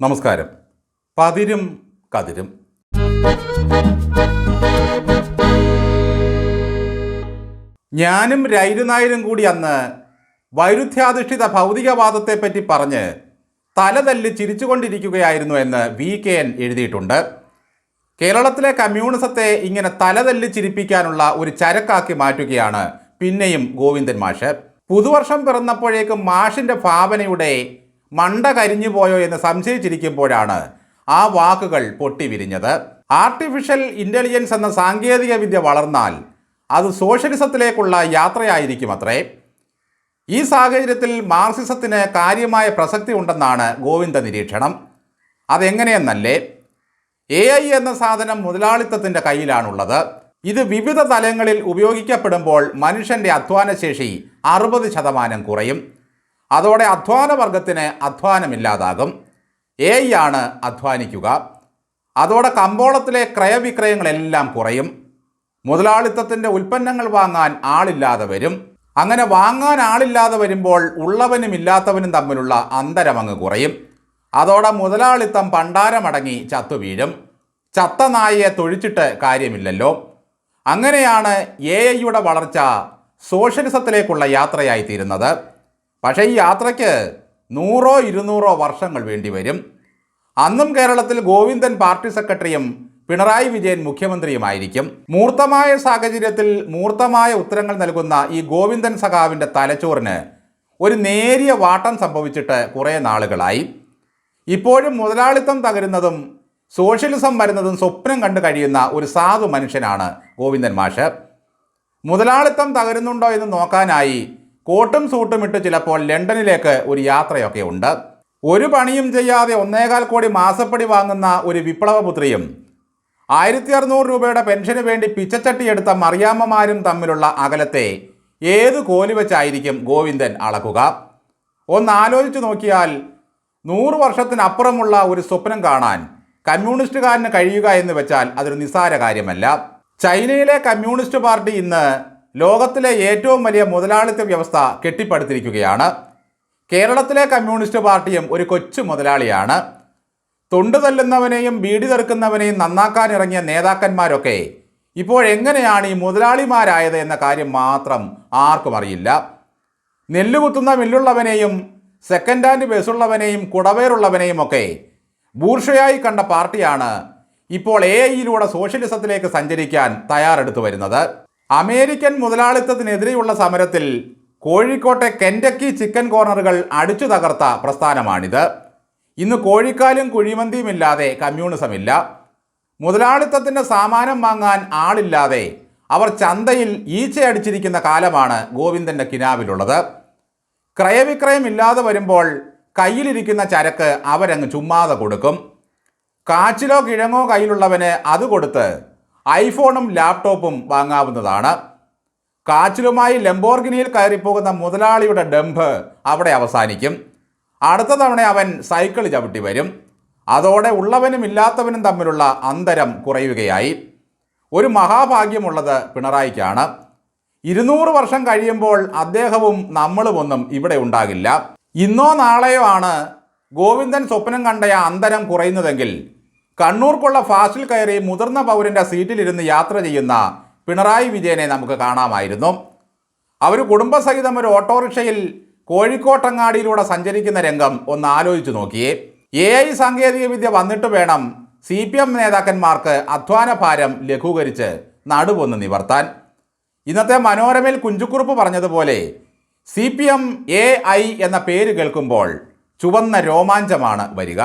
നമസ്കാരം. പതിരും കതിരും. ഞാനും രൈരുനായരും കൂടി അന്ന് വൈരുദ്ധ്യാധിഷ്ഠിത ഭൗതികവാദത്തെപ്പറ്റി പറഞ്ഞ് തലതല്ലി ചിരിച്ചുകൊണ്ടിരിക്കുകയായിരുന്നു എന്ന് വി കെ എൻ എഴുതിയിട്ടുണ്ട്. കേരളത്തിലെ കമ്മ്യൂണിസത്തെ ഇങ്ങനെ തലതല്ലി ചിരിപ്പിക്കാനുള്ള ഒരു ചരക്കാക്കി മാറ്റുകയാണ് പിന്നെയും ഗോവിന്ദൻ മാഷ്. പുതുവർഷം പിറന്നപ്പോഴേക്കും മാഷിന്റെ ഭാവനയുടെ മണ്ട കരിഞ്ഞു പോയോ എന്ന് സംശയിച്ചിരിക്കുമ്പോഴാണ് ആ വാക്കുകൾ പൊട്ടിവിരിഞ്ഞത്. ആർട്ടിഫിഷ്യൽ ഇന്റലിജൻസ് എന്ന സാങ്കേതിക വിദ്യ വളർന്നാൽ അത് സോഷ്യലിസത്തിലേക്കുള്ള യാത്രയായിരിക്കും അത്രേ. ഈ സാഹചര്യത്തിൽ മാർക്സിസത്തിന് കാര്യമായ പ്രസക്തി ഉണ്ടെന്നാണ് ഗോവിന്ദ നിരീക്ഷണം. അതെങ്ങനെയെന്നല്ലേ? എ ഐ എന്ന സാധനം മുതലാളിത്തത്തിന്റെ കയ്യിലാണുള്ളത്. ഇത് വിവിധ തലങ്ങളിൽ ഉപയോഗിക്കപ്പെടുമ്പോൾ മനുഷ്യന്റെ അധ്വാനശേഷി അറുപത് ശതമാനം കുറയും. അതോടെ അധ്വാന വർഗത്തിന് അധ്വാനമില്ലാതാകും. എ ആണ് അധ്വാനിക്കുക. അതോടെ കമ്പോളത്തിലെ ക്രയവിക്രയങ്ങളെല്ലാം കുറയും. മുതലാളിത്തത്തിന്റെ ഉൽപ്പന്നങ്ങൾ വാങ്ങാൻ ആളില്ലാതെ വരും. അങ്ങനെ വാങ്ങാൻ ആളില്ലാതെ വരുമ്പോൾ ഉള്ളവനും ഇല്ലാത്തവനും തമ്മിലുള്ള അന്തരമങ്ങ് കുറയും. അതോടെ മുതലാളിത്തം പണ്ടാരമടങ്ങി ചത്തു വീഴും ചത്ത നായയെ തൊഴിച്ചിട്ട് കാര്യമില്ലല്ലോ. അങ്ങനെയാണ് എ ഐയുടെ വളർച്ച സോഷ്യലിസത്തിലേക്കുള്ള യാത്രയായി തീരുന്നത്. പക്ഷേ ഈ യാത്രയ്ക്ക് നൂറോ ഇരുന്നൂറോ വർഷങ്ങൾ വേണ്ടി വരും. അന്നും കേരളത്തിൽ ഗോവിന്ദൻ പാർട്ടി സെക്രട്ടറിയും പിണറായി വിജയൻ മുഖ്യമന്ത്രിയുമായിരിക്കും. മൂർത്തമായ സാഹചര്യത്തിൽ മൂർത്തമായ ഉത്തരങ്ങൾ നൽകുന്ന ഈ ഗോവിന്ദൻ സഖാവിന്റെ തലച്ചോറിന് ഒരു നേരിയ വാട്ടം സംഭവിച്ചിട്ട് കുറേ നാളുകളായി. ഇപ്പോഴും മുതലാളിത്തം തകരുന്നതും സോഷ്യലിസം വരുന്നതും സ്വപ്നം കണ്ടു കഴിയുന്ന ഒരു സാധു മനുഷ്യനാണ് ഗോവിന്ദൻ മാഷ്. മുതലാളിത്തം തകരുന്നുണ്ടോ എന്ന് നോക്കാനായി കോട്ടും സൂട്ടും ഇട്ട് ചിലപ്പോൾ ലണ്ടനിലേക്ക് ഒരു യാത്രയൊക്കെ ഉണ്ട്. ഒരു പണിയും ചെയ്യാതെ ഒന്നേകാൽ കോടി മാസപ്പടി വാങ്ങുന്ന ഒരു വിപ്ലവപുത്രിയും ആയിരത്തി അറുന്നൂറ് രൂപയുടെ പെൻഷന് വേണ്ടി പിച്ചച്ചട്ടിയെടുത്ത മറിയാമ്മമാരും തമ്മിലുള്ള അകലത്തെ ഏത് കോലി വെച്ചായിരിക്കും ഗോവിന്ദൻ അളക്കുക? ഒന്ന് ആലോചിച്ചു നോക്കിയാൽ നൂറ് വർഷത്തിനപ്പുറമുള്ള ഒരു സ്വപ്നം കാണാൻ കമ്മ്യൂണിസ്റ്റുകാരന് കഴിയുക എന്ന് വെച്ചാൽ അതൊരു നിസ്സാര കാര്യമല്ല. ചൈനയിലെ കമ്മ്യൂണിസ്റ്റ് പാർട്ടി ഇന്ന് ലോകത്തിലെ ഏറ്റവും വലിയ മുതലാളിത്ത വ്യവസ്ഥ കെട്ടിപ്പടുത്തിരിക്കുകയാണ്. കേരളത്തിലെ കമ്മ്യൂണിസ്റ്റ് പാർട്ടിയും ഒരു കൊച്ചു മുതലാളിയാണ്. തൊണ്ടു തല്ലുന്നവനെയും ബീഡി തെറുക്കുന്നവനെയും നന്നാക്കാൻ ഇറങ്ങിയ നേതാക്കന്മാരൊക്കെ ഇപ്പോഴെങ്ങനെയാണ് ഈ മുതലാളിമാരായത് എന്ന കാര്യം മാത്രം ആർക്കും അറിയില്ല. നെല്ലുകുത്തുന്ന മില്ലുള്ളവനെയും സെക്കൻഡ് ഹാൻഡ് ബസ്സുള്ളവനെയും കുടവേറുള്ളവനെയും ഒക്കെ ബൂർഷയായി കണ്ട പാർട്ടിയാണ് ഇപ്പോൾ എ ഐയിലൂടെ സോഷ്യലിസത്തിലേക്ക് സഞ്ചരിക്കാൻ തയ്യാറെടുത്തു വരുന്നത്. അമേരിക്കൻ മുതലാളിത്തത്തിനെതിരെയുള്ള സമരത്തിൽ കോഴിക്കോട്ടെ കെൻഡക്കി ചിക്കൻ കോർണറുകൾ അടിച്ചു തകർത്ത പ്രസ്ഥാനമാണിത്. ഇന്ന് കോഴിക്കാലും കുഴിമന്തിയുമില്ലാതെ കമ്മ്യൂണിസമില്ല. മുതലാളിത്തത്തിന്റെ സാമാനം വാങ്ങാൻ ആളില്ലാതെ അവർ ചന്തയിൽ ഈച്ചയടിച്ചിരിക്കുന്ന കാലമാണ് ഗോവിന്ദന്റെ കിനാവിലുള്ളത്. ക്രയവിക്രയം ഇല്ലാതെ വരുമ്പോൾ കയ്യിലിരിക്കുന്ന ചരക്ക് അവരങ്ങ് ചുമ്മാതെ കൊടുക്കും. കാച്ചിലോ കിഴങ്ങോ കയ്യിലുള്ളവന് അത് കൊടുത്ത് ഐഫോണും ലാപ്ടോപ്പും വാങ്ങാവുന്നതാണ്. കാച്ചിലുമായി ലംബോർഗിനിയിൽ കയറിപ്പോകുന്ന മുതലാളിയുടെ ഡംപ് അവിടെ അവസാനിക്കും. അടുത്ത തവണ അവൻ സൈക്കിൾ ചവിട്ടി വരും. അതോടെ ഉള്ളവനും ഇല്ലാത്തവനും തമ്മിലുള്ള അന്തരം കുറയുകയായി. ഒരു മഹാഭാഗ്യമുള്ളത് പിണറായിക്കാണ്. ഇരുന്നൂറ് വർഷം കഴിയുമ്പോൾ അദ്ദേഹവും നമ്മളുമൊന്നും ഇവിടെ ഉണ്ടാകില്ല. ഇന്നോ നാളെയോ ആണ് ഗോവിന്ദൻ സ്വപ്നം കണ്ട അന്തരം കുറയുന്നതെങ്കിൽ കണ്ണൂർക്കുള്ള ഫാസിൽ കയറി മുതിർന്ന പൗരന്റെ സീറ്റിലിരുന്ന് യാത്ര ചെയ്യുന്ന പിണറായി വിജയനെ നമുക്ക് കാണാമായിരുന്നു. അവർ കുടുംബസഹിതം ഒരു ഓട്ടോറിക്ഷയിൽ കോഴിക്കോട്ടങ്ങാടിയിലൂടെ സഞ്ചരിക്കുന്ന രംഗം ഒന്ന് ആലോചിച്ചു നോക്കിയേ എ ഐ സാങ്കേതികവിദ്യ വന്നിട്ട് വേണം സി പി എം നേതാക്കന്മാർക്ക് അധ്വാന ഭാരം ലഘൂകരിച്ച് നടുവൊന്ന് നിവർത്താൻ. ഇന്നത്തെ മനോരമയിൽ കുഞ്ചുക്കുറുപ്പ് പറഞ്ഞതുപോലെ C P M A I എന്ന പേര് കേൾക്കുമ്പോൾ ചുവന്ന രോമാഞ്ചമാണ് വരിക.